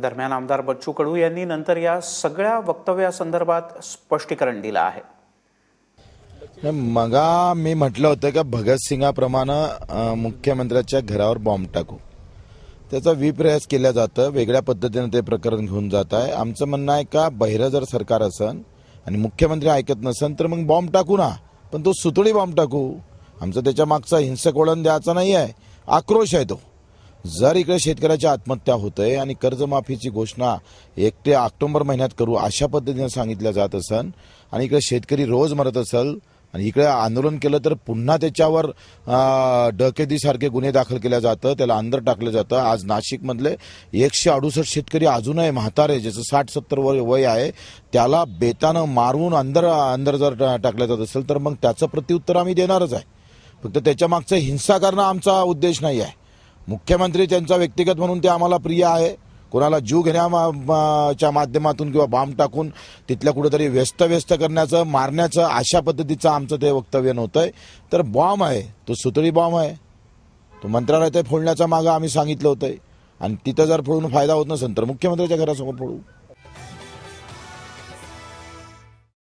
दरम्यान आमदार बच्चू कडू यांनी नंतर या सगळ्या वक्तव्यासंदर्भात स्पष्टीकरण दिलं आहे. मगा मी म्हटलं होतं का भगतसिंगाप्रमाणे मुख्यमंत्र्याच्या घरावर बॉम्ब टाकू. त्याचा विप्रयास केला जातं वेगळ्या पद्धतीनं ते प्रकरण घेऊन जात आहे. आमचं म्हणणं आहे का बहिरं जर सरकार असन आणि मुख्यमंत्री ऐकत नसन तर मग बॉम्ब टाकू ना. पण तो सुतळी बॉम्ब टाकू. आमचं त्याच्या मागचा हिंसक वळण द्यायचा नाही आहे आक्रोश आहे तो. जर इकडे शेतकऱ्याची आत्महत्या होत आहे आणि कर्जमाफीची घोषणा एक ते ऑक्टोबर महिन्यात करू अशा पद्धतीने सांगितल्या जात असन आणि इकडे शेतकरी रोज मरत असल आणि इकडे आंदोलन केलं तर पुन्हा त्याच्यावर डकेदीसारखे गुन्हे दाखल केल्या जातं त्याला अंदर टाकलं जातं. आज नाशिकमधले एकशे अडुसष्ट शेतकरी अजूनही म्हातारे ज्याचं साठ सत्तर वय वय आहे त्याला बेतानं मारून अंदर अंदर जर टा- टाकलं जात असेल तर मग त्याचं प्रत्युत्तर आम्ही देणारच आहे. फक्त त्याच्या मागचं हिंसा करणं आमचा उद्देश नाही आहे. मुख्यमंत्री त्यांचा व्यक्तिगत म्हणून ते आम्हाला प्रिय आहे. कोणाला जीव घेण्याच्या माध्यमातून किंवा बांब टाकून तिथल्या कुठेतरी व्यस्त व्यस्त करण्याचं मारण्याचं अशा पद्धतीचं आमचं ते वक्तव्य नव्हतंय. तर बॉम्ब आहे. तो सुतळी बॉम्ब आहे. तो मंत्रालयात फोडण्याचा मागं आम्ही सांगितलं होतं आणि तिथं जर फोडून फायदा होत नसेल तर मुख्यमंत्र्याच्या घरासमोर फोडू.